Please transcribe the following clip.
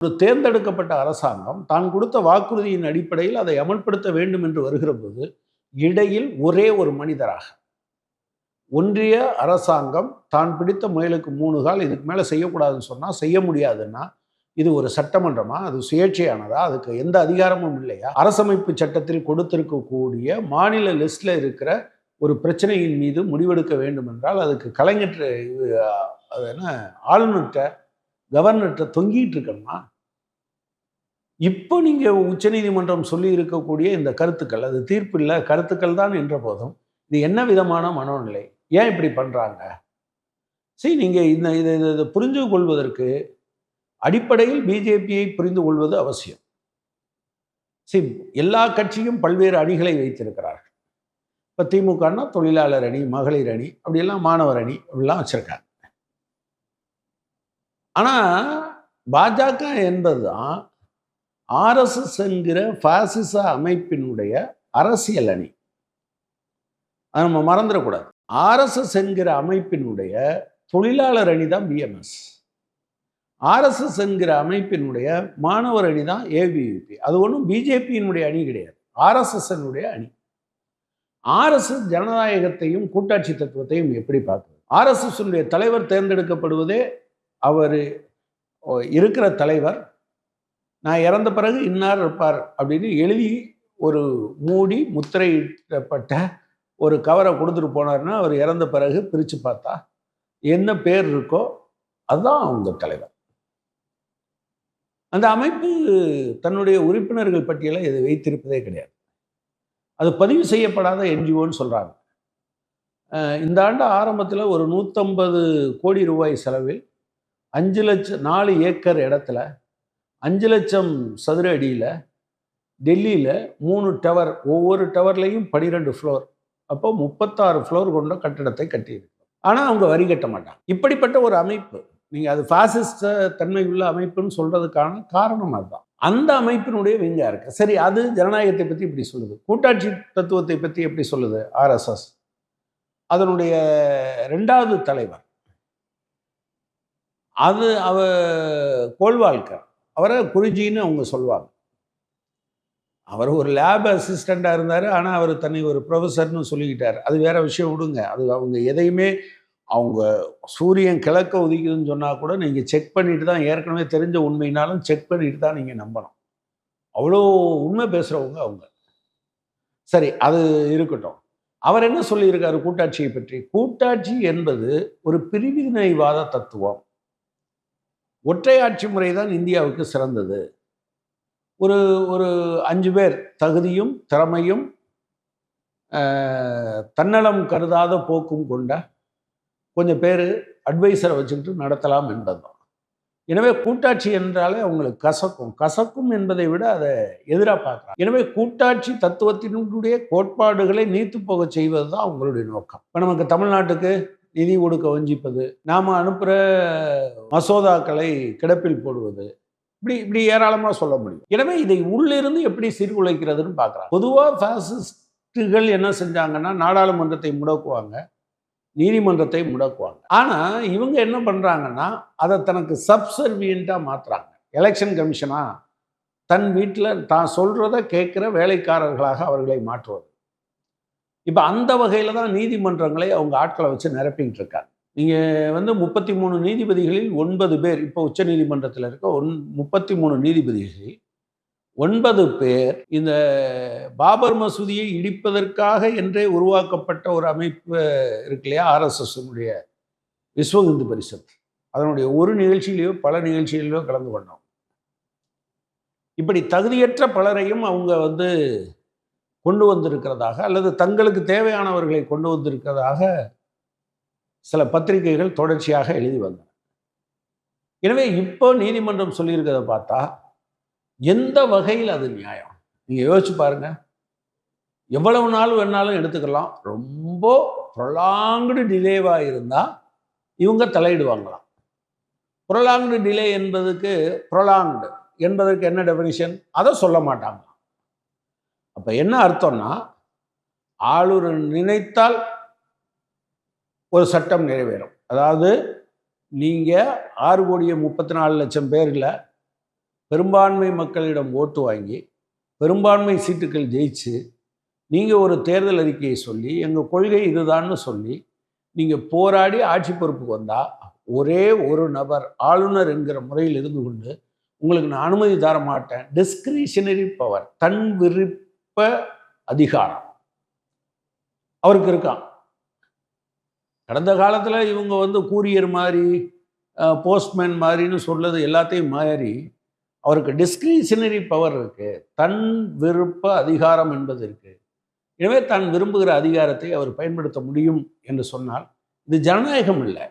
ஒரு தேர்ந்தெடுக்கப்பட்ட அரசாங்கம் தான் கொடுத்த வாக்குறுதியின் அடிப்படையில் அதை அமல்படுத்த வேண்டும் என்று வருகிற போது இடையில் ஒரே ஒரு மனிதராக ஒன்றிய அரசாங்கம் தான் பிடித்த முயலுக்கு மூணு கால் இதுக்கு மேலே செய்யக்கூடாதுன்னு சொன்னால் செய்ய முடியாதுன்னா இது ஒரு சட்டமன்றமா? அது சுயேட்சையானதா? அதுக்கு எந்த அதிகாரமும் இல்லையா? அரசமைப்பு சட்டத்தில் கொடுத்திருக்கக்கூடிய மாநில லிஸ்டில் இருக்கிற ஒரு பிரச்சனையின் மீது முடிவெடுக்க வேண்டும் என்றால் அதுக்கு கலைஞர் அது என்ன ஆளுநர்கிட்ட கவர்னர்கிட்ட தொங்கிட்டு இருக்கணுமா? இப்போ நீங்கள் உச்சநீதிமன்றம் சொல்லி இருக்கக்கூடிய இந்த கருத்துக்கள் அது தீர்ப்பு இல்லை கருத்துக்கள் தான் என்ற போதும் இது என்ன விதமான மனோநிலை? ஏன் இப்படி பண்ணுறாங்க சரி நீங்கள் இந்த இதை இதை புரிஞ்சு கொள்வதற்கு அடிப்படையில் பிஜேபியை புரிந்து கொள்வது அவசியம். சரி எல்லா கட்சியும் பல்வேறு அணிகளை வைத்திருக்கிறார்கள். இப்போ திமுகன்னா தொழிலாளர் அணி மகளிர் அணி அப்படியெல்லாம் மாணவர் அணி அப்படிலாம் வச்சுருக்காங்க. ஆனால் பாஜக என்பது தான் ஆர்எஸ்எஸ் என்கிற பாசிச அமைப்பினுடைய அரசியல் அணி. அதை நம்ம மறந்துடக்கூடாது. ஆர்எஸ்எஸ் என்கிற அமைப்பினுடைய தொழிலாளர் அணி தான் பிஎம்எஸ் ஆர்எஸ்எஸ் என்கிற அமைப்பினுடைய மாணவர் அணி தான் ஏபிவிபி அது ஒன்றும் பிஜேபியினுடைய அணி கிடையாது. ஆர்எஸ்எஸ்னுடைய அணி. ஆர்எஸ்எஸ் ஜனநாயகத்தையும் கூட்டாட்சி தத்துவத்தையும் எப்படி பார்க்குது ஆர்எஸ்எஸ்னுடைய தலைவர் தேர்ந்தெடுக்கப்படுவதே அவர் இருக்கிற தலைவர் நான் இறந்த பிறகு இன்னார் இருப்பார் அப்படின்னு எழுதி ஒரு மூடி முத்திரையிடப்பட்ட ஒரு கவரை கொடுத்துட்டு போனார்னா அவர் இறந்த பிறகு பிரித்து பார்த்தா என்ன பேர் இருக்கோ அதுதான் அவங்க தலைவர். அந்த அமைப்பு தன்னுடைய உறுப்பினர்கள் பட்டியலை இதை வைத்திருப்பதே கிடையாது. அது பதிவு செய்யப்படாத என்ஜிஓன்னு சொல்கிறாங்க இந்த ஆண்டு ஆரம்பத்தில் ஒரு நூற்றம்பது கோடி ரூபாய் செலவில் அஞ்சு லட்சம் நாலு ஏக்கர் இடத்துல அஞ்சு லட்சம் சதுர அடியில் டெல்லியில் மூணு டவர் ஒவ்வொரு டவர்லையும் பனிரெண்டு ஃப்ளோர் அப்போ முப்பத்தாறு ஃப்ளோர் கொண்ட கட்டிடத்தை கட்டியிருக்கோம். ஆனால் அவங்க வரி கட்ட மாட்டாங்க. இப்படிப்பட்ட ஒரு அமைப்பு நீங்கள் அது ஃபாசிஸ்ட தன்மை உள்ள அமைப்புன்னு சொல்கிறதுக்கான காரணம் அதுதான். அந்த அமைப்பினுடைய விங்கா இருக்கு. சரி அது ஜனநாயகத்தை பற்றி இப்படி சொல்லுது. கூட்டாட்சி தத்துவத்தை பற்றி எப்படி சொல்லுது ஆர்எஸ்எஸ் அதனுடைய ரெண்டாவது தலைவர். அது அவ கோல்வால்கர். அவரை குருஜின்னு அவங்க சொல்லுவாங்க. அவர் ஒரு லேப் அசிஸ்டண்ட்டாக இருந்தார் ஆனால் அவர் தன்னை ஒரு ப்ரொஃபஸர்னு சொல்லிக்கிட்டார். அது வேற விஷயம் விடுங்க. அது அவங்க எதையுமே அவங்க சூரியன் கிழக்க உதிக்குதுன்னு சொன்னால் கூட நீங்கள் செக் பண்ணிட்டு தான் ஏற்கனவே தெரிஞ்ச உண்மைனாலும் செக் பண்ணிட்டு தான் நீங்கள் நம்பணும். அவ்வளோ உண்மை பேசுகிறவங்க அவங்க. சரி அது இருக்கட்டும். அவர் என்ன சொல்லியிருக்காரு கூட்டாட்சியை பற்றி? கூட்டாட்சி என்பது ஒரு பிரிவினைவாத தத்துவம். ஒற்றையாட்சி முறை தான் இந்தியாவுக்கு சிறந்தது. ஒரு ஒரு அஞ்சு பேர் தகுதியும் திறமையும் தன்னலம் கருதாத போக்கும் கொண்ட கொஞ்சம் பேர் அட்வைசரை வச்சுக்கிட்டு நடத்தலாம் என்பதுதான். எனவே கூட்டாட்சி என்றாலே அவங்களுக்கு கசக்கும். கசக்கும் என்பதை விட அதை எதிராக பார்க்குறாங்க. எனவே கூட்டாட்சி தத்துவத்தினுடைய கோட்பாடுகளை நீத்து போக செய்வது தான் அவங்களுடைய நோக்கம். இப்போ நமக்கு தமிழ்நாட்டுக்கு நிதி ஒடுக்க வஞ்சிப்பது நாம் அனுப்புகிற மசோதாக்களை கிடப்பில் போடுவது இப்படி இப்படி ஏராளமாக சொல்ல முடியும். எனவே இதை உள்ளிருந்து எப்படி சீர்குலைக்கிறதுன்னு பார்க்குறாங்க பொதுவாக ஃபேசிஸ்டுகள் என்ன செஞ்சாங்கன்னா நாடாளுமன்றத்தை முடக்குவாங்க நீதிமன்றத்தை முடக்குவாங்க. ஆனால் இவங்க என்ன பண்ணுறாங்கன்னா அதை தனக்கு சப்சர்வியண்ட்டாக மாற்றுறாங்க எலெக்ஷன் கமிஷனாக தன் வீட்டில் தான் சொல்கிறத கேட்குற வேலைக்காரர்களாக அவர்களை மாற்றுவது. இப்போ அந்த வகையில் தான் நீதிமன்றங்களை அவங்க ஆட்களை வச்சு நிரப்பிக்கிட்டு இருக்காங்க நீங்கள் வந்து முப்பத்தி மூணு நீதிபதிகளில் ஒன்பது பேர் இப்போ உச்ச நீதிமன்றத்தில் இருக்க ஒன் முப்பத்தி மூணு நீதிபதிகளில் ஒன்பது பேர் இந்த பாபர் மசூதியை இடிப்பதற்காக என்றே உருவாக்கப்பட்ட ஒரு அமைப்பு இருக்கு இல்லையா? ஆர்எஸ்எஸ்னுடைய விஸ்வ இந்து பரிஷத் அதனுடைய ஒரு நிகழ்ச்சியிலையோ பல நிகழ்ச்சிகளிலோ கலந்து கொண்டோம். இப்படி தகுதியற்ற பலரையும் அவங்க வந்து கொண்டு வந்திருக்கிறதாக அல்லது தங்களுக்கு தேவையானவர்களை கொண்டு வந்திருக்கிறதாக சில பத்திரிகைகள் தொடர்ச்சியாக எழுதி வந்தன. எனவே இப்போ நீதிமன்றம் சொல்லியிருக்கிறத பார்த்தா எந்த வகையில் அது நியாயம்? நீங்கள் யோசிச்சு பாருங்க. எவ்வளவு நாள் வேணாலும் எடுத்துக்கலாம். ரொம்ப ப்ரொலாங்டு டிலேவாக இருந்தால் இவங்க தலையிடுவாங்களாம். ப்ரொலாங்டு டிலே என்பதுக்கு ப்ரொலாங்டு என்பதற்கு என்ன டெஃபினிஷன் அதை சொல்ல மாட்டாங்க அப்போ என்ன அர்த்தம்னா ஆளுநர் நினைத்தால் ஒரு சட்டம் நிறைவேறும். அதாவது நீங்கள் ஆறு கோடியே முப்பத்தி நாலு லட்சம் பேரில் பெரும்பான்மை மக்களிடம் ஓட்டு வாங்கி பெரும்பான்மை சீட்டுகள் ஜெயிச்சு நீங்கள் ஒரு தேர்தல் அறிக்கையை சொல்லி எங்கள் கொள்கை இதுதான்னு சொல்லி நீங்கள் போராடி ஆட்சி பொறுப்புக்கு வந்தால் ஒரே ஒரு நபர் ஆளுநர் என்கிற முறையில் இருந்து கொண்டு உங்களுக்கு நான் அனுமதி தர மாட்டேன். டிஸ்கிரிஷனரி பவர் தன் விருப்ப அதிகாரம். அவருக்கு இருக்கான். கடந்த காலத்தில் இவங்க வந்து கூரியர் மாதிரி போஸ்ட்மேன் மாதிரின்னு சொல்லது எல்லாத்தையும் மாறி அவருக்கு டிஸ்கிரிஷனரி பவர் இருக்கு. தன் விருப்ப அதிகாரம் என்பது இருக்கு. எனவே தான் விரும்புகிற அதிகாரத்தை அவர் பயன்படுத்த முடியும் என்று சொன்னால் இது ஜனநாயகம் இல்லை.